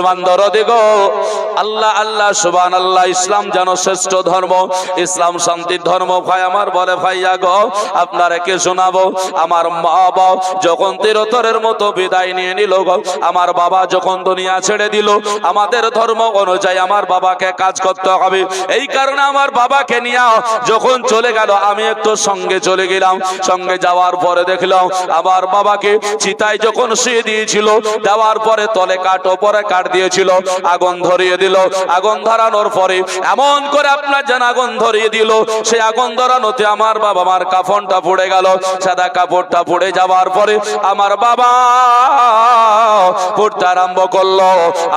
মুসলমান দরদে গো। আল্লাহ আল্লাহ সুবান আল্লাহ ইসলাম যেন শ্রেষ্ঠ ধর্ম, ইসলাম শান্তির ধর্ম, ভাই আমার বলে, ভাইয়া গো, আপনারা কে শোনাবো? আমার মা বাবা যখন তিরতরের মতো বিদায় নিয়ে নিল গো, আমার বাবা যখন দুনিয়া ছেড়ে দিল, আমাদের ধর্ম অনুযায়ী আমার বাবাকে কাজ করতে হবে। এই কারণে আমার বাবাকে নিয়ে যখন চলে গেল, আমি একটু সঙ্গে চলে গেলাম। সঙ্গে যাওয়ার পরে দেখলাম, আমার বাবাকে চিতায় যখন শুয়ে দিয়েছিল, দেওয়ার পরে তলে কাঠ ওপরে কাঠ দিয়েছিল, আগুন ধরিয়ে দিল। আগুন ধরানোর পরে এমন করে আপনার যেন আগুন ধরিয়ে দিল। সেই আগুন ধরানোতে আমার বাবা আমার কাফনটা পড়ে গেল। সাদা কাপড়টা পড়ে যাওয়ার পরে আমার বাবা পড়তে আরম্ভ করল।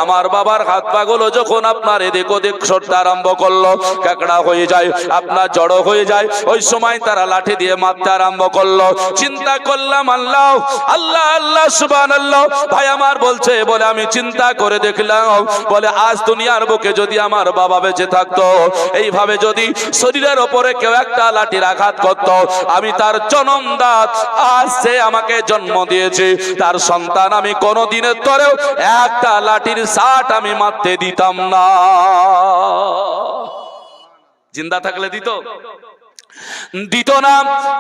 আমার বাবার হাত পাগুলো যখন আপনার এদিক ওদিক সরতে আরম্ভ করল, কাকড়া হয়ে যায়, আপনার জড়ো হয়ে যায়। ওই সময় তারা লাঠি দিয়ে মারতে আরম্ভ করল। চিন্তা করলাম, আল্লাহ আল্লাহ আল্লাহ সুবান আল্লাহ ভাই আমার বলছে, বলে আমি চিন্তা করে দেখলাম। বলে, আজ দুনিয়ার বুকে যদি আমার বাবা বেঁচে থাকতো, এইভাবে যদি শরীরের ওপরে কেউ একটা লাঠির আঘাত করত, আমি তার জনম দাঁত আজ সে আমাকে জন্ম দিয়েছে। তার সন্তান আমি কোনো দিনের তরেও একটা লাঠির সাট আমি মারতে দিতাম না। জিন্দা থাকলে দিত? দিত না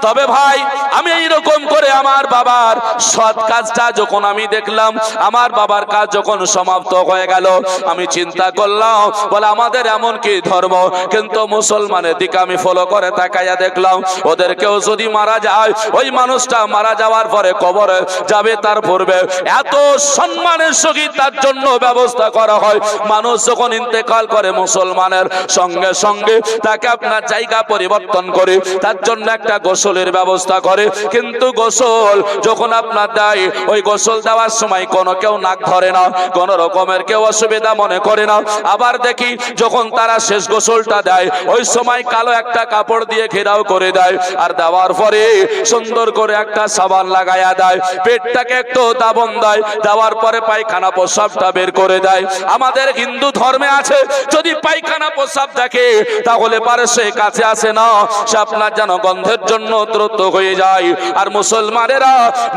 তবে ভাই, আমি এইরকম করে আমার বাবার সৎ কাজটা যখন আমি দেখলাম, আমার বাবার কাজ যখন সমাপ্ত হয়ে গেল, আমি চিন্তা করলাম, বলে আমাদের এমন কি ধর্ম? কিন্তু মুসলমানের দিকে আমি ফলো করে তাকাইয়া দেখলাম, ওদেরকেও যদি মারা যায়, ওই মানুষটা মারা যাওয়ার পরে কবরে যাবে, তার পূর্বে এত সম্মানের সহিত তার জন্য ব্যবস্থা করা হয়। মানুষ যখন ইন্তেকাল করে মুসলমানের সঙ্গে সঙ্গে, তাকে আপনার জায়গা পরিবর্তন করে তার জন্য একটা গোসলের ব্যবস্থা করে। কিন্তু গোসল যখন আপনার দেয়, ওই গোসল দেওয়ার সময় কোনো কেউ নাক ধরে না, কোন রকমের কেউ অসুবিধা মনে করে না। আবার দেখি যখন তারা শেষ গোসলটা দেয়, ওই সময় কালো একটা কাপড় দিয়ে ঘেরাও করে দেয়। আর দেওয়ার পরে সুন্দর করে একটা সাবান লাগাইয়া দেয়। পেটটাকে একটু দাবন দেয়, দেওয়ার পরে পায়খানা প্রসাবটা বের করে দেয়। আমাদের হিন্দু ধর্মে আছে, যদি পায়খানা প্রসাব দেখে, তাহলে পারে সে কাছে আসে না সে আপনার যেন গন্ধের জন্য দ্রুত হয়ে যায়। আর মুসলমানেরা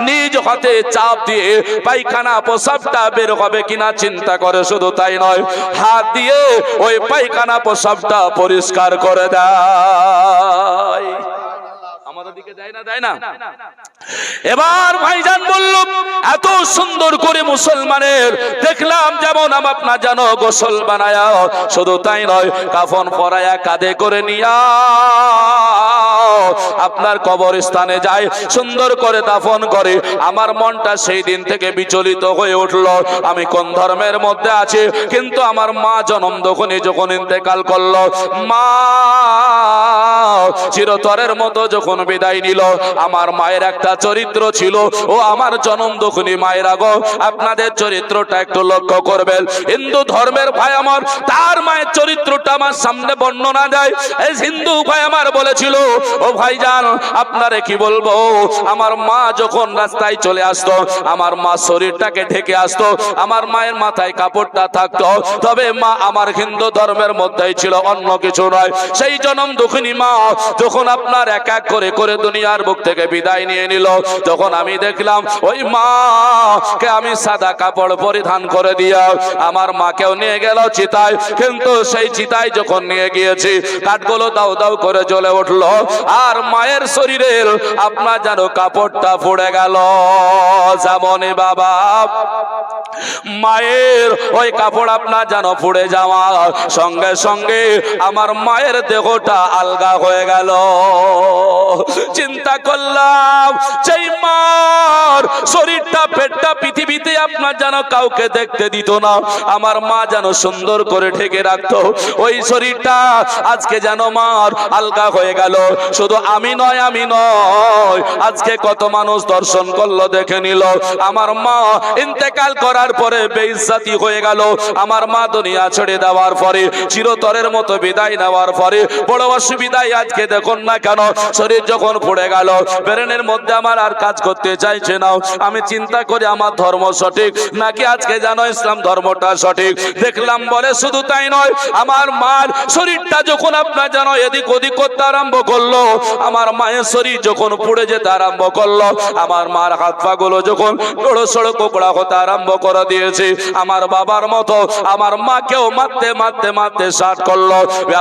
নিজ হাতে চাপ দিয়ে পায়খানা প্রসাবটা বের হবে কিনা চিন্তা করে, শুধু তাই নয়, হাত দিয়ে ওই পায়খানা প্রসাবটা পরিষ্কার করে দেয়। দিকে দেয় না দেয় না। এবার ভাইজান বলল এত সুন্দর করে মুসলমানের দেখলাম যেমন আম আপনার জানো গোসল বানায়া। শুধু তাই নয় কাফন পরায়া কাঁধে করে নিয়া। আপনার কবরস্থানে যায় সুন্দর করে দাফন করে। আমার মনটা সেই দিন থেকে বিচলিত হয়ে উঠল। আমি কোন ধর্মের মধ্যে আছি? কিন্তু আমার মা জনম দখনি যখন ইন্তেকাল করল। মা, চিরতরের মতো যখন বিদায় নিল, আমার মায়ের একটা চরিত্র ছিল। ও আমার জনম দখনি মায়ের আগ আপনাদের চরিত্রটা একটু লক্ষ্য করবেন। হিন্দু ধর্মের ভাই আমার, তার মায়ের চরিত্রটা আমার সামনে বর্ণনা দেয়। হিন্দু ভাই আমার বলেছিল ভাইজান, আপনারে কি বলব? আমার মা যখন রাস্তায় চলে আসতো, আমার মা শরীরটাকে ঢেকে আসতো, আমার মায়ের মাথায় কাপড়টা থাকতো, তবে মা আমার হিন্দু ধর্মের মধ্যেই ছিল, অন্য কিছু নয়। সেই জনম দুঃখিনী মা যখন আপনার এক এক করে করে দুনিয়ার বুক থেকে বিদায় নিয়ে নিল তখন আমি দেখলাম, ওই মা কে আমি সাদা কাপড় পরিধান করে দিয়া আমার মাকেও নিয়ে গেল চিতায়, কিন্তু সেই চিতায় যখন নিয়ে গিয়েছি, কাঠগুলো দাও দাও করে জ্বলে উঠল। আর মায়ের শরীরের, আপনার যেন কাপড়টা পড়ে গেল। যেমনই বাবা, মায়ের ওই কাপড় আপনার যেন পুড়ে যাওয়া সঙ্গে সঙ্গে আমার মায়ের দেহটা আলগা হয়ে গেল। চিন্তা করলাম সেই মার শরীরটা, পেটটা পৃথিবীতে আপনার যেন কাউকে দেখতে দিত না, আমার মা যেন সুন্দর করে ঢেকে রাখতো। ওই শরীরটা আজকে যেন মার আলগা হয়ে গেল। শুধু আমি নয় আমি নয়। আজকে কত মানুষ দর্শন করল, দেখে নিল। আমার মা ইন্তেকাল করার পরে বেইজ্জাতি হয়ে গেল। আমার মা দুনিয়া ছেড়ে দেওয়ার পরে, চিরতরের মতো বিদায় নেওয়ার পরে, বড় অসুবিধায় আজকে দেখুন না কেন, শরীর যখন পড়ে গেল, ব্রেনের মধ্যে আমার আর কাজ করতে চাইছে না। আমি চিন্তা করি আমার ধর্ম সঠিক, নাকি আজকে জানো ইসলাম ধর্মটা সঠিক? দেখলাম বলে শুধু তাই নয়, আমার মার শরীরটা যখন আপনার জানো এদিক ওদিক করতে আরম্ভ করল আমার মায়ের শরীর যখন পুড়ে যেতে আরম্ভ করল, আমার মার হাত পা গুলো যখন বড় সড়ো কোকড়া হতে আরম্ভ করে দিয়েছি, আমার বাবার মতো আমার মাকেও মারতে মারতে মারতে ষাট করল।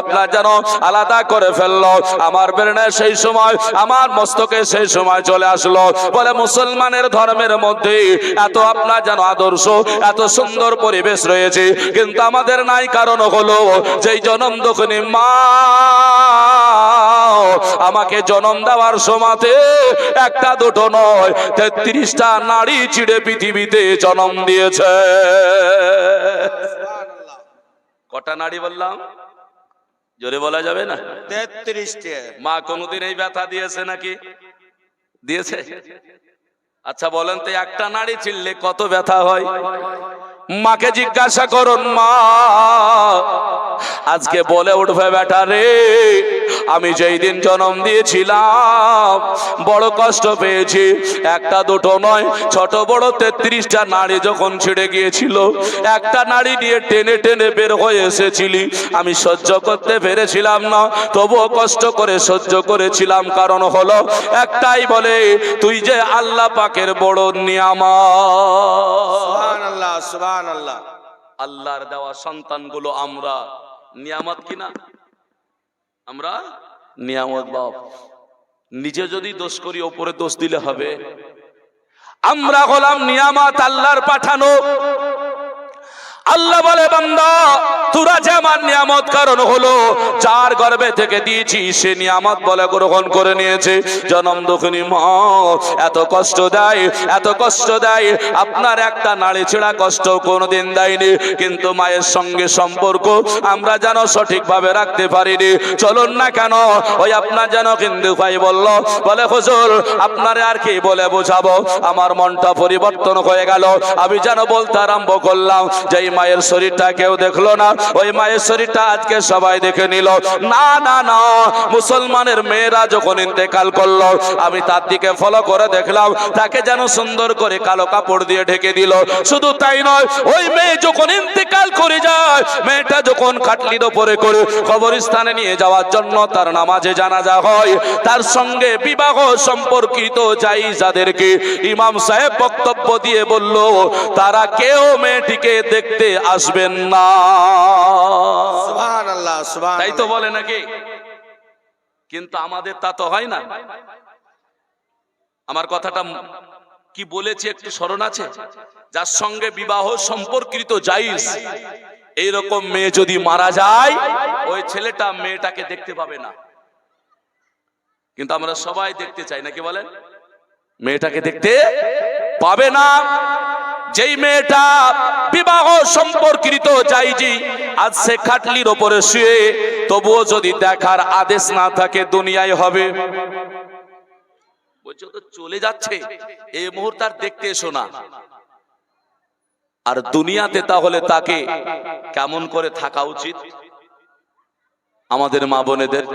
আপনার যেন আলাদা করে ফেলল। আমার ব্রেনে সেই সময়, আমার মস্তকে সেই সময় চলে আসলো। বলে, মুসলমানের ধর্মের মধ্যে এত আপনার যেন আদর্শ, এত সুন্দর পরিবেশ রয়েছে। কিন্তু আমাদের নাই কারণ হলো, যেই জনম দক্ষিণী মা আমাকে জনম দেওয়ার সময়তে একটা দুটো নয় তেত্রিশটা নারী চিড়ে পৃথিবীতে জনম দিয়েছে। কটা নারী বললাম? জোরে বলা যাবে না? তেত্রিশটে। মা কোনোদিন এই ব্যথা দিয়েছে নাকি? দিয়েছে? আচ্ছা বলেন তো একটা নারী চিনলে কত ব্যথা হয়? মাকে জিজ্ঞাসা করুন মা আজকে বলে উঠবে বেটা রে আমি যেই দিন জন্ম দিয়েছিলাম বড় কষ্ট পেয়েছি। একটা দুটো নয় ছোট বড় তেত্রিশটা নারী যখন ছিঁড়ে গিয়েছিল একটা নারী নিয়ে টেনে টেনে বের হয়ে এসেছিলি। আমি সহ্য করতে পেরেছিলাম না তবুও কষ্ট করে সহ্য করেছিলাম। কারণ হলো একটাই বলে তুই যে আল্লাহ পাকের বড় নিয়ামা আল্লাহ আল্লাহ আল্লাহর দেওয়া সন্তানগুলো আমরা নিয়ামত কিনা? আমরা নিয়ামত বাপ নিজে যদি দোষ করি, ওপরে দোষ দিলে হবে। আমরা হলাম নিয়ামত আল্লাহর পাঠানো। আল্লাহ বলে, বান্দা, তোরা যে আমার নিয়ামত কারণ হলো চার গর্বে থেকে দিয়েছি, সে নিয়ামত বলে গ্রহণ করে নিয়েছে। জনম দক্ষিণী মা, এত কষ্ট দেয়, এত কষ্ট দেয়। আপনার একটা নাড়ি ছেঁড়া কষ্ট কোনোদিন দেয়নি, কিন্তু মায়ের সঙ্গে সম্পর্ক আমরা যেন সঠিকভাবে রাখতে পারিনি। চলুন না কেন, ওই আপনার যেন কিন্তু ভাই বলল, বলে, হুজুর, আপনারে আর কি বলে বোঝাবো? আমার মনটা পরিবর্তন হয়ে গেল। আমি যেন বলতে আরম্ভ করলাম যে মায়ের শরীরটা কেউ দেখল না। ওই মায়ের শরীরটা আজকে সবাই দেখে নিল। না না না, মুসলমানের মেয়েরা যখন ইন্তেকাল করল, আমি তার দিকে ফলো করে দেখলাম, তাকে যেন সুন্দর করে কালো কাপড় দিয়ে ঢেকে দিল। শুধু তাই নয়, ওই মেয়ে যখন ইন্তেকাল করে যায়, মেয়েটা যখন খাটলির ওপরে করে কবরস্থানে নিয়ে যাওয়ার জন্য তার নামাজে জানাজা হয়, তার সঙ্গে বিবাহ সম্পর্কিত যাই যাদেরকে ইমাম সাহেব বক্তব্য দিয়ে বলল, তারা কেউ মেয়েটিকে দেখতে আসবেন না। তাই তো বলে নাকি? কিন্তু আমাদের তা তো হয় না। আমার কথাটা কি বলেছি একটু স্মরণ আছে? যার সঙ্গে বিবাহ সম্পর্কিত জাইজ এইরকম মেয়ে যদি মারা যায় ওই ছেলেটা মেয়েটাকে দেখতে পাবে না। কিন্তু আমরা সবাই দেখতে চাই নাকি বলেন? মেয়েটাকে দেখতে পাবে না। যেই মেয়েটা বিবাহ সম্পর্কিত চাইছি আজ সে খাটলির ওপরে শুয়ে তবুও যদি দেখার আদেশ না থাকে, দুনিয়ায় হবে। বলছে তো চলে যাচ্ছে। এই মুহূর্তে আর দেখতে এসো না। আর দুনিয়াতে তাহলে তাকে কেমন করে থাকা উচিত? আমাদের মা বোনেদের।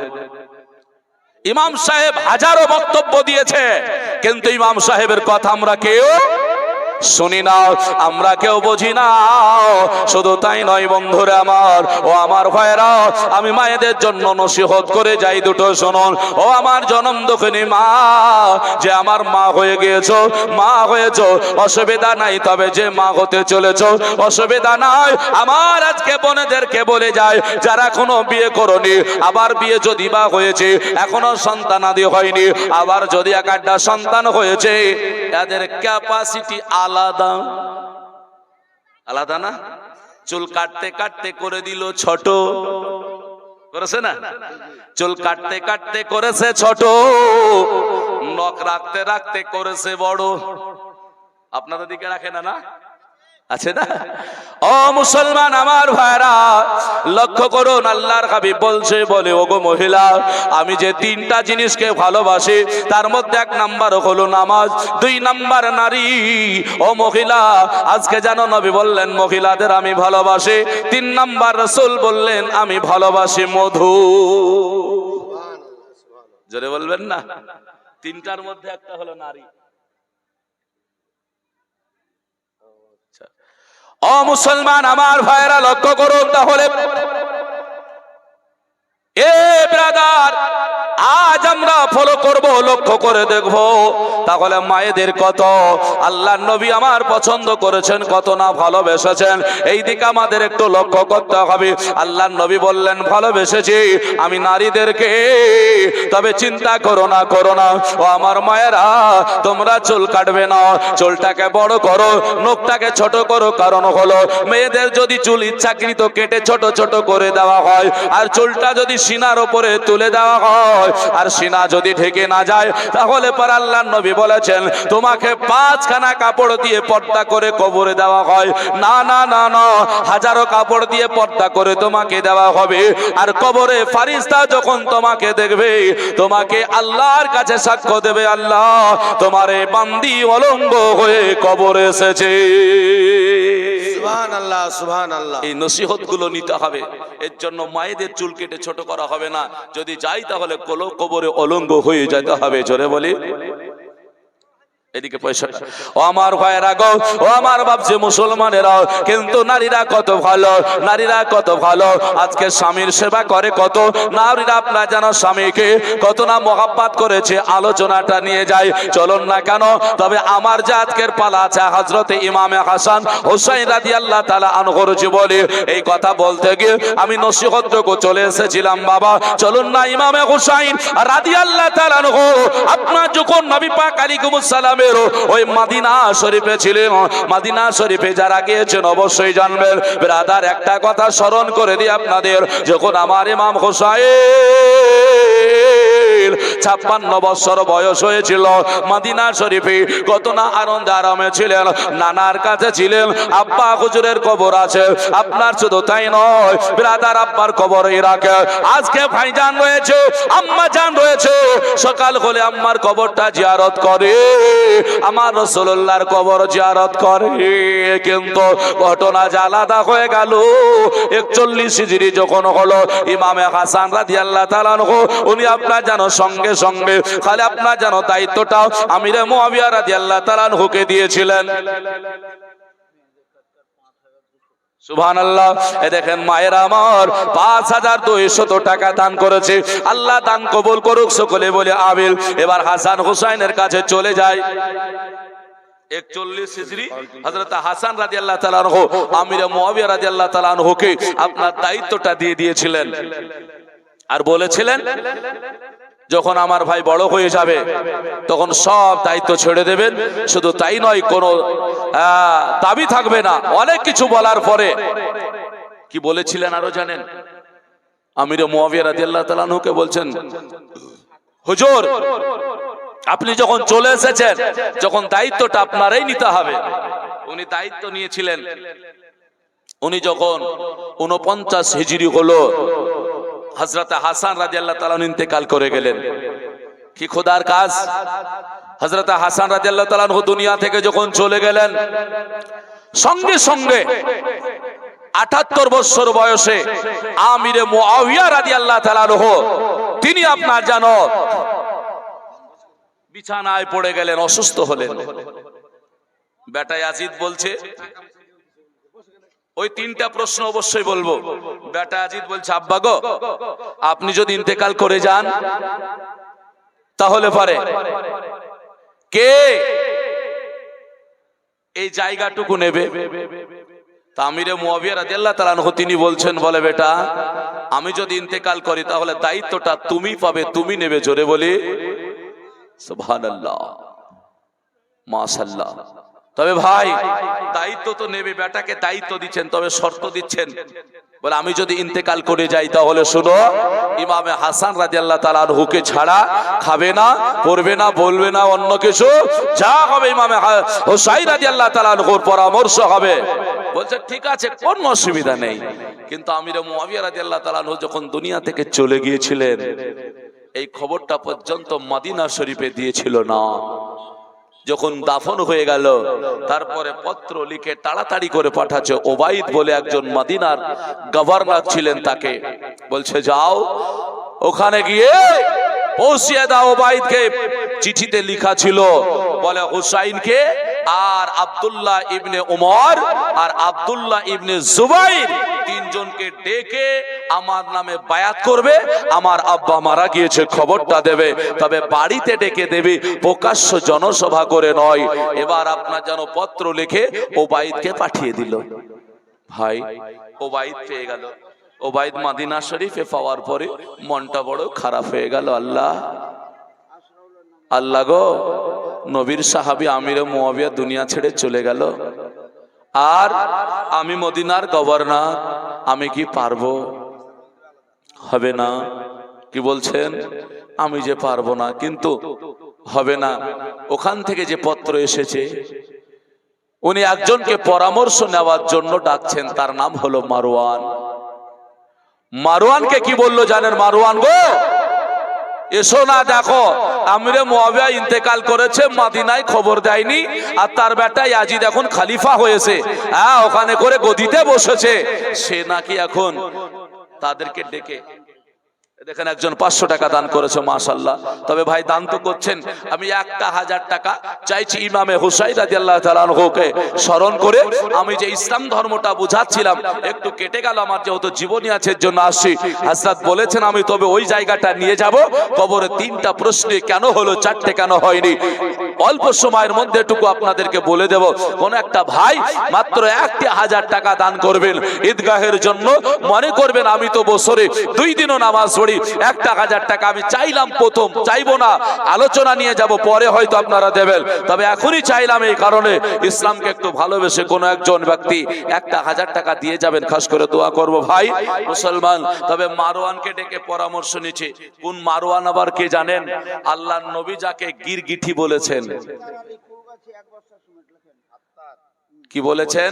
ইমাম সাহেব হাজারো বক্তব্য দিয়েছে, কিন্তু ইমাম সাহেবের কথা আমরা কেউ শুনি না আমরা কেউ বুঝি না। শুধু তাই নয় বন্ধুরা আমার, ও আমার ভাইরা আমি মায়েদের জন্য নসিহত করে যাই দুটো শুনুন। ও আমার জনম দক্ষিণী মা, যে আমার মা হয়ে গিয়েছো, মা হয়েছো, অসুবিধা নাই, তবে যে মা হতে চলেছো, অসুবিধা নাই। আমার আজকে বোনেদেরকে বলে যায় যারা কোনো বিয়ে করনি, আবার বিয়ে যদি বা হয়েছে, এখনও সন্তানাদি হয়নি, আবার যদি এক সন্তান হয়েছে, তাদের ক্যাপাসিটি আলাদা। আলাদা না? চুল কাটতে কাটতে করে দিল ছোট। করেছে না? চুল কাটতে কাটতে করেছে ছোট। নখ রাখতে রাখতে করেছে বড়। আপনাদের দিকে রাখে না না? আছে না? ও মুসলমান আমার ভাইরা লক্ষ্য করুন আল্লাহর হাবিব বলছে বলে ওগো মহিলা আমি যে তিনটা জিনিসকে ভালোবাসি তার মধ্যে এক নাম্বার হলো নামাজ দুই নাম্বার নারী। ও মহিলা আজকে জানো নবী বললেন মহিলাদের আমি ভালোবাসি তিন নাম্বার রসুল বললেন আমি ভালোবাসি মধু। জোরে বলবেন না? তিনটার মধ্যে একটা হলো নারী। ও মুসলমান আমার ভাইরা লক্ষ্য করুন তাহলে। এ ব্রাদার, আজ আমরা ফলো করব, লক্ষ্য করে দেখব। তাহলে মায়েদের কত? আল্লাহ নবী আমার পছন্দ করেছেন, কত না ভালোবেসেছেন। এই দিকে আমাদের একটু লক্ষ্য করতে হবে। আল্লাহ নবী বললেন, ভালোবেসেছি, আমি নারীদেরকে, তবে চিন্তা করো না করো না। ও আমার মায়েরা, তোমরা চুল কাটবে না। চুলটাকে বড় করো, নখটাকে ছোট করো। কারণ হলো, মেয়েদের যদি চুল ইচ্ছাকৃত কেটে ছোট ছোট করে দেওয়া হয়, আর চুলটা যদি সিনার উপরে তুলে দেওয়া হয়। আর সিনা যদি ঢেকে না যায় তাহলে পর আল্লাহ নবী বলেছেন তোমাকে পাঁচখানা কাপড় দিয়ে পর্দা করে কবরে দেওয়া হয়। না না না না হাজারো কাপড় দিয়ে পর্দা করে তোমাকে দেওয়া হবে। আর কবরে ফারিস্তা যখন তোমাকে দেখবে তোমাকে আল্লাহর কাছে সাক্ষ্য দেবে আল্লাহ তোমার বান্দি অলঙ্গ হয়ে কবরে এসেছে। সুবহান আল্লাহ সুবহান আল্লাহ এই নসিহতগুলো নিতে হবে। এর জন্য মায়েদের চুল কেটে ছোট করা হবে না। যদি যাই তাহলে কবরে অলঙ্গ হয়ে যেতে হবে জোরে বলি। এদিকে পয়সা ও আমার ভাইয়েরা গো, ও আমার বাপজি মুসলমানেরা, কিন্তু নারীরা কত ভালো, নারীরা কত ভালো। আজকে স্বামীর সেবা করে কত, নারীরা আপনার যেন স্বামীকে কত না মহাব্বাত করেছে, আলোচনাটা নিয়ে যায়। চলুন না কেন, তবে আমার যে আজকের পালা আছে হজরতে ইমামে হাসান হোসাইন রাজি আল্লাহ তালা আনহর জীবনে, এই কথা বলতে গিয়ে আমি নসিহতটুকু চলে এসেছিলাম, বাবা। চলুন না ইমামে হুসাইন রাজি আল্লাহ তালা আপনার যখন নবী পাক আলাইকুমুস সালামের ওই মাদিনা শরীফে ছিলেন। মাদিনা শরীফে যারা গিয়েছেন, অবশ্যই জানবেন। ব্রাদার, একটা কথা স্মরণ করে দিই আপনাদের, যখন আমার ইমাম হোসাইন ছাপ্পান্ন বছর বয়স হয়েছিল। মাদিনা শরীফে কত না আনন্দ আরামে ছিলেন। নানার কাছে ছিলেন, আব্বা হুজুরের কবর আছে। আপনার শুধু তাই নয়, ব্রাদার আব্বার কবর ইরাকে আজকে ভাইজান রয়েছে, আম্মা জান রয়েছে। সকাল হলে আম্মার কবরটা জিয়ারত করে। আমার রসুল্লাহর কবর জিয়ারত করে। কিন্তু ঘটনা আলাদা হয়ে গেল। একচল্লিশ হিজড়ি যখন হলো, ইমামে হাসান রাজি আল্লাহ তালানহ উনি আপনার যেন সঙ্গে সঙ্গে খালি আপনার যেন দায়িত্বটাও আমিরে মোয়াবিয়া রাজি আল্লাহ তালানহুকে দিয়েছিলেন। সুবহান আল্লাহ এ দেখেন মায়ের আমার পাঁচ হাজার দুইশত টাকা দান করেছে। আল্লাহ দান কবুল করুক সকলে বলে আবিল এবার হাসান হুসাইনের কাছে চলে যায় হাসান তাআলা আনহুকে আপনার দায়িত্বটা দিয়ে দিয়েছিলেন। আর বলেছিলেন যখন আমার ভাই বড় হয়ে যাবে, তখন সব দায়িত্ব ছেড়ে দেবেন। শুধু তাই নয়, কোনো দাবি থাকবে না। অনেক কিছু বলার পরে, কি বলেছিলেন আরও জানেন? আমির তাআলা বলছেন, হুজুর, আপনি যখন চলে এসেছেন, যখন দায়িত্বটা আপনারাই নিতে হবে। উনি দায়িত্ব নিয়েছিলেন। উনি যখন উনপঞ্চাশ হিজড়ি হলো হজরত হাসান রাজি আল্লাহ ইন্তেকাল করে গেলেন। কি খোদার কাজ? হজরত হাসান রাজি আল্লাহ তালা দুনিয়া থেকে যখন চলে গেলেন, সঙ্গে সঙ্গে আটাত্তর বছর বয়সে আমিরে মুআবিয়া রাজি আল্লাহ তালানহ তিনি আপনার জানো বিছানায় পড়ে গেলেন, অসুস্থ হলেন। বেটায় আজিদ বলছে ওই তিনটা প্রশ্ন অবশ্যই বলব। বেটা আজিদ বলছে, আব্বা গো, আপনি যদি ইন্তেকাল করে যান, তাহলে পারে। কে? এই জায়গাটুকু নেবে। তামিরে মুয়াবিয়া রাদিয়াল্লাহু তাআলা আনহু তিনি বলছেন, বলে বেটা, আমি যদি ইন্তেকাল করি, তাহলে দায়িত্বটা তুমি পাবে, তুমি নেবে জোরে বলি। সুবহানাল্লাহ। তবে ভাই, দায়িত্ব তো নেবে, বেটাকে দায়িত্ব দিচ্ছেন, তবে শর্ত দিচ্ছেন। বলে, আমি যদি ইন্তেকাল করে যাই, তাহলে শুনো, ইমামে হাসান রাজি আল্লাহ তালার হুকে ছাড়া খাবে না, পড়বে না, বলবে না, অন্য কিছু, যা হবে ইমামে হা- হোসাই রাজি আল্লাহ তালার পরামর্শ হবে। বলছে, ঠিক আছে, কোন অসুবিধা নেই। কিন্তু আমির মুয়াবিয়া রাজি আল্লাহ তালানহু যখন দুনিয়া থেকে চলে গিয়েছিলেন, এই খবরটা পর্যন্ত মাদিনা শরীফে দিয়েছিল না। যখন দাফন হয়ে গেল, তারপরে পত্র লিখে তাড়াতাড়ি করে পাঠাচ্ছে। ওবাইদ বলে একজন মাদিনার গভর্নর ছিলেন তাকে। বলছে, যাও, ওখানে গিয়ে পৌঁছিয়ে দাও ওবাইদকে। চিঠিতে লিখা ছিল, বলে হুসাইনকে আর আব্দুল্লাহ ইবনে উমর আর আব্দুল্লাহ ইবনে জুবাইর তিনজনকে ডেকে আমার নামে বায়াত করবে, আমার আব্বা মারা গিয়েছে, খবরটা দেবে। তবে বাড়িতে ডেকে দেবে, প্রকাশ্য জনসভা করে নয়। এবার আপনার যেন পত্র লিখে ওবাইদকে পাঠিয়ে দিল। ভাই ওবাইদ পেয়ে গেল। ওবাইদ মাদিনা শরীফে পাওয়ার পরে মনটা বড় খারাপ হয়ে গেল, আল্লাহ। আল্লাহ গো নবীর সাহাবি আমির মুয়াবিয়া দুনিয়া ছেড়ে চলে গেল। আর আমি মদিনার গভর্নর, আমি কি পারব? হবে না। কি বলছেন? আমি যে পারব না, কিন্তু হবে না। ওখান থেকে যে পত্র এসেছে, উনি একজনকে পরামর্শ নেওয়ার জন্য ডাকছেন, তার নাম হলো মারওয়ান। মারওয়ানকে কি বলল জানেন মারওয়ান গো? এসো না দেখো। আমিরে মোয়াবিয়া ইন্তেকাল করেছে, মাদিনায় খবর দেয়নি। আর তার বেটা ইয়াজিদ এখন খালিফা হয়েছে। হ্যাঁ ওখানে করে গদিতে বসেছে। সে নাকি এখন তাদেরকে ডেকে দেখেন একজন পাঁচশো টাকা দান করেছে মাশাল্লাহ তবে ভাই, দান তো করছেন। আমি একটা হাজার টাকা চাইছি ইমামে হুসাইন রাজি আল্লাহ স্মরণ করে আমি যে ইসলাম ধর্মটা বুঝাচ্ছিলাম, একটু কেটে গেল আমার, যেহেতু জীবনী আছে জন্য আসছি। হাসরাত বলেছেন, আমি তবে ওই জায়গাটা নিয়ে যাব। কবরে তিনটা প্রশ্নে কেন হলো, চারটে কেন হয়নি? অল্প সময়ের মধ্যে এটুকু আপনাদেরকে বলে দেব। কোন একটা ভাই মাত্র একটি হাজার টাকা দান করবেন, ঈদগাহের জন্য। মনে করবেন, আমি তো বছরে দুই দিনও নামাজ পড়ি একটা হাজার টাকা আমি চাইলাম প্রথম, চাইব না। আলোচনা নিয়ে যাব, পরে হয়তো আপনারা দেবেন। তবে এখনই চাইলাম এই কারণে ইসলামকে একটু ভালোবেসে কোনো একজন ব্যক্তি একটা হাজার টাকা দিয়ে যাবেন, খাস করে দোয়া করব ভাই, মুসলমান। তবে মারোয়ানকে ডেকে পরামর্শ নিচ্ছে। কোন মারোয়ান আবার কে জানেন? আল্লাহ নবী যাকে গিরগিঠি বলেছেন। কি বলেছেন?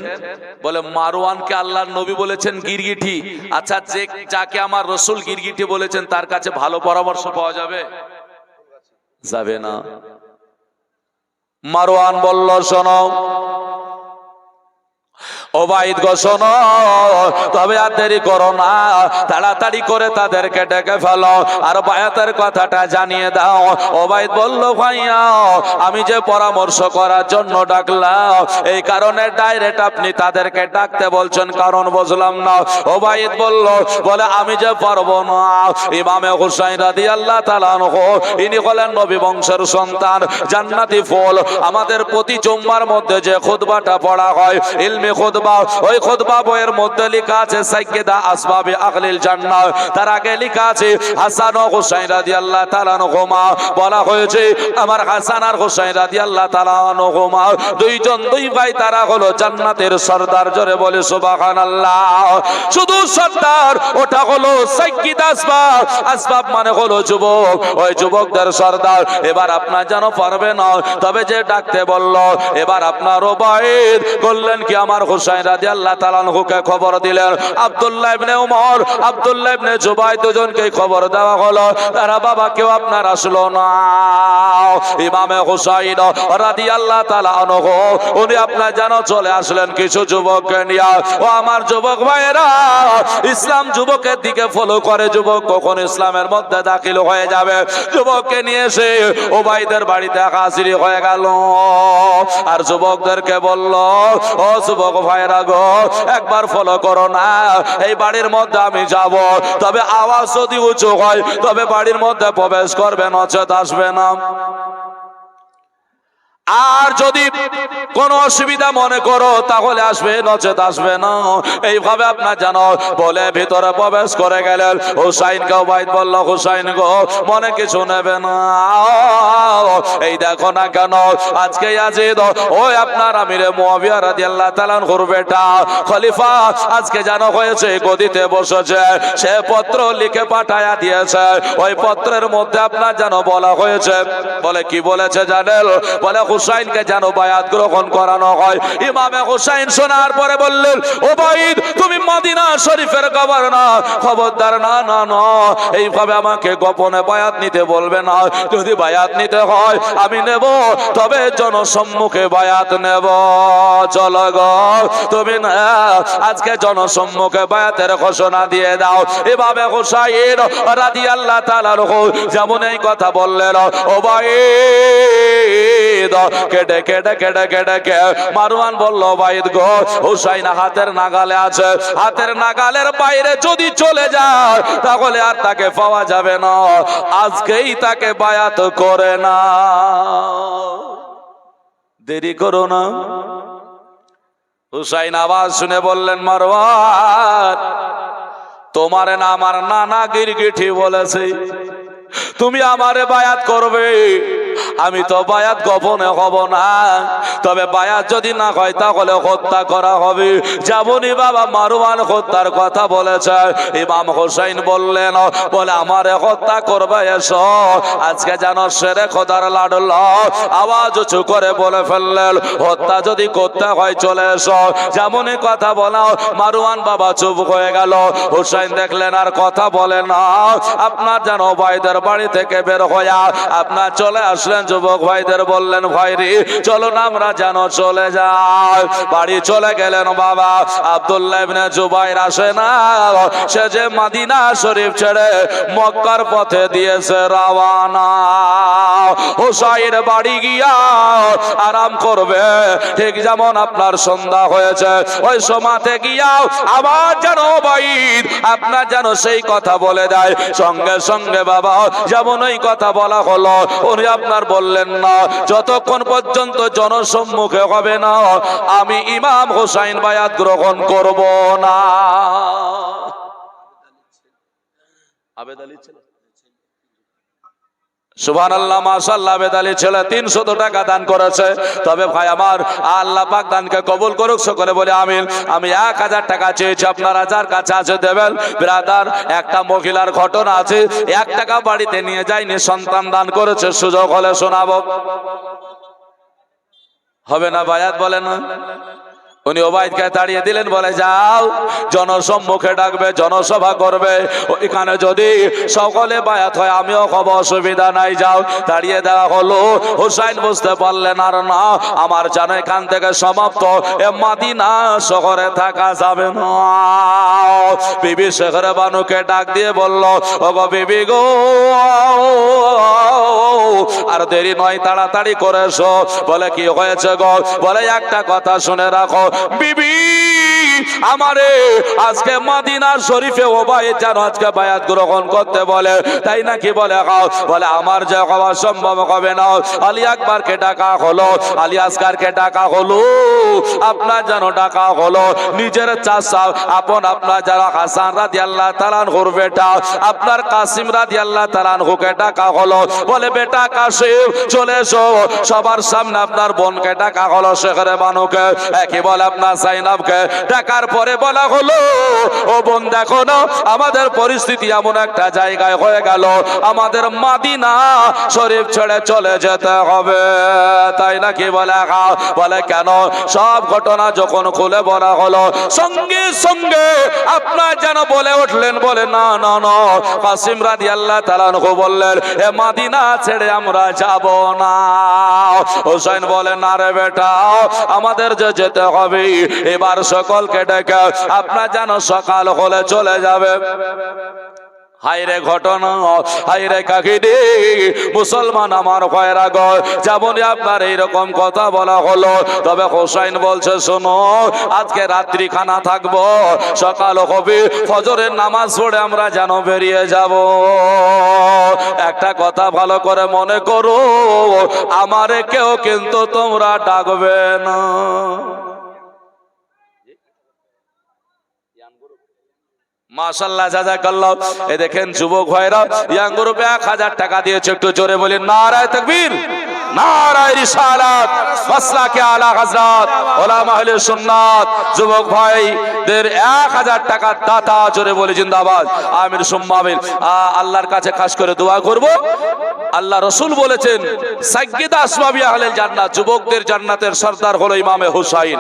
বলে, মারওয়ানকে আল্লাহর নবী বলেছেন গিরগিটি আচ্ছা যে যাকে আমার রসুল গিরগিটি বলেছেন, তার কাছে ভালো পরামর্শ পাওয়া যাবে? যাবে না। মারওয়ান বলল, শোনো ওবাইদ গো, শোনো। তবে আর দেরি করো না। তাড়াতাড়ি করে তাদেরকে ডেকে ফেলো। আর বায়াতের কথাটা জানিয়ে দাও। ওবাইদ বলল, ভাইয়া, আমি যে পরামর্শ করার জন্য ডাকলাম, এই কারণে ডাইরেক্ট আপনি তাদেরকে ডাকতে বলছেন, কারণ বুঝলাম না। ওবাইদ বলল, বলে আমি যে পারব না। ইমামে হুসাইন রাদি আল্লাহ তালানহু ইনি হলেন নবী বংশের সন্তান, জান্নাতি ফল। আমাদের প্রতি জুম্মার মধ্যে যে খুতবাটা পড়া হয়, ইলমি খুতবা ওই খুতবা বইয়ের মধ্যে লেখা আছে সাইয়্যিদা আসবাবে আহলিল জান্নাহ। তার আগে লেখা আছে, হাসান ও হুসাইন রাদিয়াল্লাহু তাআলা আনহুমা। বলা হয়েছে, আমার হাসান আর হুসাইন রাদিয়াল্লাহু তাআলা আনহুমা, দুইজন দুই ভাই, তারা হলো জান্নাতের সর্দার। জোরে বলে, সুবহানাল্লাহ। শুধু সর্দার, ওটা হলো সাইয়্যিদ আসবাব। আসবাব মানে হলো যুবক। ওই যুবকদের সর্দার। এবার আপনার যেন পারবে না, তবে যে ডাকতে বলল, এবার আপনার ওবাইদ করলেন কি আমার হুসাইন? রাদিয়াল্লাহু তাআলা আনহুকে খবর দিলেন। আব্দুল্লাহ ইবনে উমর, আব্দুল্লাহ ইবনে জুবাই দুজনকে খবর দেওয়া হলো। তারা বাবা, কেউ আপনার আসলো না। ইমামে হুসাইন রাদিয়াল্লাহু তাআলা আনহু, উনি আপনার যেন চলে আসলেন কিছু যুবককে নিয়ে। ও আমার যুবক ভাইয়েরা, ইসলাম যুবকের দিকে ফলো করে। যুবক কখন ইসলামের মধ্যে দাখিল হয়ে যাবে? যুবককে নিয়ে এসে ওবাইদের বাড়িতে হাজির হয়ে গেল। আর যুবকদেরকে বলল, ও যুবক ভাইরা গো, একবার ফলো করো না। এই বাড়ির মধ্যে আমি যাব, তবে আওয়াজ যদি উঁচু হয়, তবে বাড়ির মধ্যে প্রবেশ করবে, নচেত আসবে না। আর যদি কোন অসুবিধা মনে করো, তাহলে আসবে, নচেত আসবে না। এইভাবে আপনার জানো বলে ভিতরে প্রবেশ করে গেলেন। হুসাইন কে বাইদ বলল, হুসাইন গো, মনে কিছু নেবে না। এই দেখো না কেন, আজকে আজিদ ওই আপনার আমিরে মুয়াবিয়া রাদিয়াল্লাহু তাআলা বেটা। খলিফা, আজকে জানো হয়েছে, গদিতে বসেছে। সে পত্র লিখে পাঠায়া দিয়েছে। ওই পত্রের মধ্যে আপনার যেন বলা হয়েছে। বলে কি বলেছে জানেন? বলে হুসাইনকে যেন বায়াত গ্রহণ করানো হয়। ইমামে হুসাইন শোনার পরে বললেন ও বাইদ তুমি মদিনা শরীফের গভর্নর। খবরদার, না না না, এইভাবে আমাকে গোপনে বায়াত নিতে বলবে না। যদি বায়াত নিতে হয়, আমি নেব, তবে জনসম্মুখে বায়াত নেব। চলো তুমি না, আজকে জনসম্মুখে বায়াতের ঘোষণা দিয়ে দাও। এভাবে হুসাইন রাদিয়াল্লাহু তাআলা যেমন এই কথা বললেন ও মারওয়ান বলল বাইদ গো, হুসাইন হাতের নাগালে আছে। হাতের নাগালের বাইরে যদি চলে যায়, তাহলে আর তাকে পাওয়া যাবে না। আজকেই তাকে বায়াত করে না। দেরি করো না। হুসাইন আওয়াজ শুনে বললেন মারওয়ান তোমার না আমার নানা গিরগিঠি বলেছে। তুমি আমারে বায়াত করবে। আমি তো বায়াত গোপনে হব না। তবে বায়াত যদি না হয়, তাহলে হত্যা করা হবে। যেমনই বাবা মারুয়ান হত্যার কথা বলেছে, ইমাম হোসাইন বললেন, বলে, আমারে হত্যা করবে, এসো। আজকে যেন সেরে খোদার লাডল। আওয়াজ উঁচু করে বলে ফেললেন, হত্যা যদি করতে হয়, চলে এসো। যেমনই কথা বলাও মারুয়ান বাবা চুপ হয়ে গেল। হুসাইন দেখলেন, আর কথা বলে না। আপনার যেন ভাইদের বাড়ি থেকে বের হইয়া আপনার চলে আসলেন যুবক ভাইদের বললেন, ভাইরি, চলো না আমরা যেন চলে যাই। বাড়ি চলে গেলেন বাবা। আব্দুল্লাহ জুবাইর আসে না। সে যে শরীফ ছেড়ে মক্কার পথে দিয়েছে রাওয়ানা। হুসাইন বাড়ি গিয়া আরাম করবে। ঠিক যেমন আপনার সন্ধ্যা হয়েছে। ওই সমাতে গিয়া আবার যেন বাইদ আপনার যেন সেই কথা বলে দেয়। সঙ্গে সঙ্গে বাবা, যেমন ওই কথা বলা হলো, উনি আপনার বললেন না, যতক্ষণ পর্যন্ত জনসম্মুখে হবে না, আমি ইমাম হোসাইন বায়াত গ্রহণ করব না। আবেদ আলী ছিল সুবহান আল্লাহ মাশাল্লাহ ছেলে টাকা দান করেছে। তবে ভাই আমার দানকে কবুল করুক, সকলে বলে আমি এক হাজার টাকা চেয়েছি কাছে আছে দেবেন। ব্রাদার, একটা ঘটনা আছে, এক টাকা বাড়িতে নিয়ে যায়নি, সন্তান দান করেছে, সুযোগ হলে শোনাবো। হবে না বায়াত বলে না? উনি ওবায়দকে তাড়িয়ে দিলেন, বলে, যাও, জনসম্মুখে ডাকবে, জনসভা করবে। এখানে যদি সকলে বায়াত হয়, আমিও কব, অসুবিধা নাই, যাও। তাড়িয়ে দেওয়া হলো। হুসাইন বুঝতে পারলেন, আর না, আমার জানো এখান থেকে সমাপ্ত। এ মাদিনা শহরে থাকা যাবে না। বিবি শেখরে বানুকে ডাক দিয়ে বলল ও গো বিবি গো, আর দেরি নয়, তাড়াতাড়ি করে এসো। বলে, কি হয়েছে গো? বলে, একটা কথা শুনে রাখো বিবি আমারে আজকে মাদিনা শরীফে ও ভাই যেন আজকে বায়াত গ্রহণ করতে বলে, তাই নাকি বলে বলে, আমার যে হওয়া সম্ভব হবে না। আলী আকবরকে ডাকা হলো, আলী আসকারকে ডাকা হলো, আপনার যেন ডাকা হলো। নিজের চাষা আপন আপনার যারা হাসান রাদি আল্লাহ তালান হুর বেটা, আপনার কাসিম রাদি আল্লাহ তালান হুকে ডাকা হলো। বলে, বেটা কাসিম, চলে এসো। সবার সামনে আপনার বোনকে ডাকা হলো শেখরে বানুকে একই বলে, আপনার সাইনাবকে ডাকার পরে বলা হলো, ও বোন, দেখো না, আমাদের পরিস্থিতি এমন একটা জায়গায় হয়ে গেল। আমাদের মাদিনা শরীফ ছেড়ে চলে যেতে হবে। তাই নাকি বলে বলে কেন? সব ঘটনা যখন খুলে বলা হলো, সঙ্গে সঙ্গে আপনার যেন বলে উঠলেন, বলে, না না না। কাসিম রাদি আল্লাহ তালানহু বললেন, এ মাদিনা ছেড়ে আমরা যাব না। হোসেন বলে, না রে বেটা, আমাদের যে যেতে হবে, এবার সকলকে ডেকে আপনার যেন সকাল হলে চলে যাবে। হাইরে ঘটনা হাইরে কাকিদি মুসলমান আমার ভয়ের আগ যেমনই আপনার এইরকম কথা বলা হলো, তবে হোসাইন বলছে, শোনো, আজকে রাত্রি খানা থাকব, সকাল হবে, ফজরের নামাজ পড়ে আমরা যেন বেরিয়ে যাব। একটা কথা ভালো করে মনে করো, আমারে কেউ কিন্তু তোমরা ডাকবে না। মাশাল্লাহ করল এ দেখেন যুবক ভাইরা, ইয়াং গ্রুপে এক হাজার টাকা দিয়েছে, একটু জোরে বলি নারায় তাকবীর। নারায় রিসালাত, মাসলাকে আলা হযরত, ওলামা আহলে সুন্নাত। যুবক ভাইদের এক হাজার টাকা দাতা জোরে বলি, জিন্দাবাদ। আমির সুম্মামিল আল্লাহর কাছে খাস করে দোয়া করব। আল্লাহ রসুল বলেছেন সাজ্ঞিদা আসবাবি আহলেল জান্নাত, যুবকদের জান্নাতের সর্দার হলো ইমামে হুসাইন।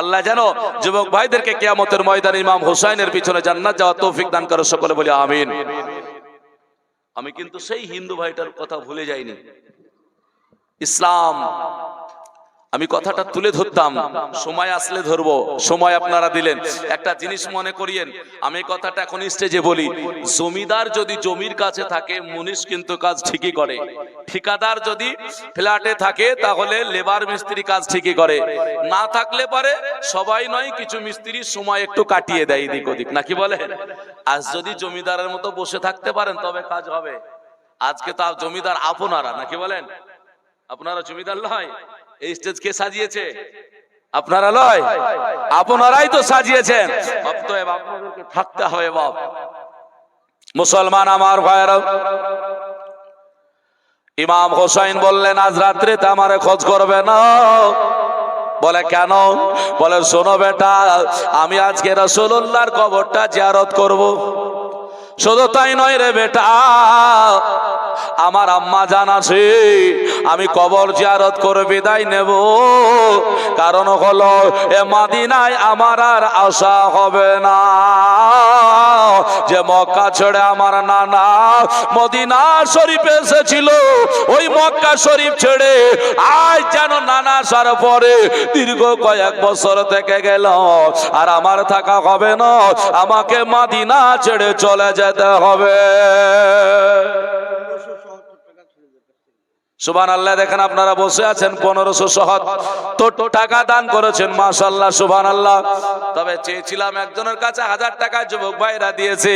আল্লাহ যেন যুবক ভাইদেরকে কিয়ামতের ময়দানে ইমাম হুসাইনের পিছনে জান্নাত যাওয়া তৌফিক দান করে, সকলে বলি আমিন। আমি কিন্তু সেই হিন্দু ভাইটার কথা ভুলে যাইনি। ইসলাম। আমি কথাটা তুলে ধরতাম, সময় আসলে ধরবো, সময় আপনারা দিলেন। একটা জিনিস মনে করিয়েন, আমি কথাটা এখন স্টেজে বলি। জমিদার যদি জমির কাছে থাকে, মুনিশ কিন্তু কাজ ঠিকই করে। ঠিকাদার যদি ফ্ল্যাটে থাকে, তাহলে লেবার মিস্ত্রি কাজ ঠিকই করে। না থাকলে পারে, সবাই নয়, কিছু মিস্ত্রি সময় একটু কাটিয়ে দেয় এদিক ওদিক। নাকি বলে? আজ যদি জমিদারের মতো বসে থাকতে পারেন, তবে কাজ হবে। আজকে তো জমিদার আপনারা নাকি বলেন? আপনারা জমিদার নয় এই স্টেজ কে সাজিয়েছে? আপনারা লয়, আপনারাই তো সাজিয়েছেন। থাকতে হবে বাপ মুসলমান আমার ভাইয়েরা, ইমাম হোসাইন বললেন, আজ রাত্রিতে আমারে খোঁজ করবে না। বলে, কেন? বলে, শোনো বেটা, আমি আজকে রসুল্লাহর কবরটা জিয়ারত করব। শুধু তাই নয় রে বেটা আমার আম্মা জান আছে। আমি কবর জিয়ারত করে বিদায় নেব। কারণ হলো, এ মাদিনায় আমার আর আশা হবে না। যে মক্কা ছেড়ে আমার নানা মদিনা শরীফ এসেছিল, ওই মক্কা শরীফ ছেড়ে আজ যেন নানা আসার পরে দীর্ঘ কয়েক বছর থেকে গেল। আর আমার থাকা হবে না, আমাকে মাদিনা ছেড়ে চলে যেতে হবে। সুবান আল্লাহ দেখেন আপনারা বসে আছেন, পনেরোশো সহত্তর টাকা দান করেছেন মাশাল্লাহ সুবান আল্লাহ তবে চেয়েছিলাম একজনের কাছে হাজার টাকা, যুবক ভাইরা দিয়েছে।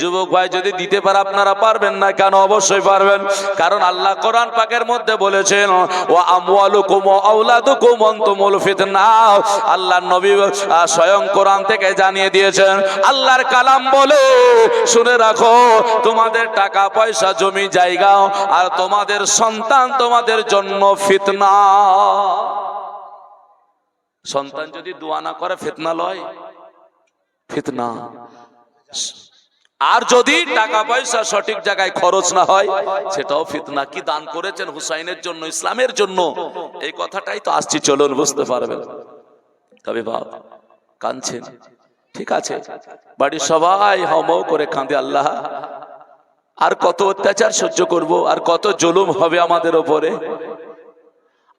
যুবক ভাই যদি দিতে পারে, আপনারা পারবেন না, কেন? অবশ্যই পারবেন। কারণ আল্লাহ কোরআন পাকের মধ্যে বলেছেন ও আমওয়ালুকুম ওয়া আওলাদুকুম আনতুমুল ফিতনা। আল্লাহ নবী স্বয়ং কোরআন থেকে জানিয়ে দিয়েছেন, আল্লাহর কালাম বলে, শুনে রাখো, তোমাদের টাকা পয়সা জমি, জায়গা, আর তোমাদের সন্তান তোমাদের জন্য ফিতনা। সন্তান যদি দোয়া না করে, ফিতনা লয়? ফিতনা। আর যদি টাকা পয়সা সঠিক জায়গায় খরচ না হয়, সেটাও ফিতনা। কি দান করেছেন হুসাইনের জন্য, ইসলামের জন্য? এই কথাটাই তো আসছি, চলুন বুঝতে পারবেন। তবে বাপ, কাঁদছেন। ঠিক আছে। বাড়ির সবাই হম করে কাঁদে, আল্লাহ। আর কত অত্যাচার সহ্য করব, আর কত জুলুম হবে আমাদের ওপরে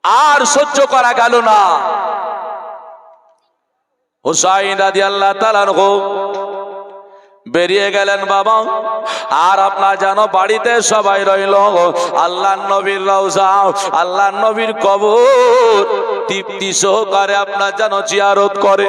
আর সহ্য করা গেল না। হুসাইন রাদি আল্লাহ বেরিয়ে গেলেন বাবা। আর আপনার জানো, বাড়িতে সবাই রইল। আল্লাহ নবীর রওজা আল্লাহ নবীর কবর। তৃপ্তি সহকারে আপনার যেন জিয়ারত করে।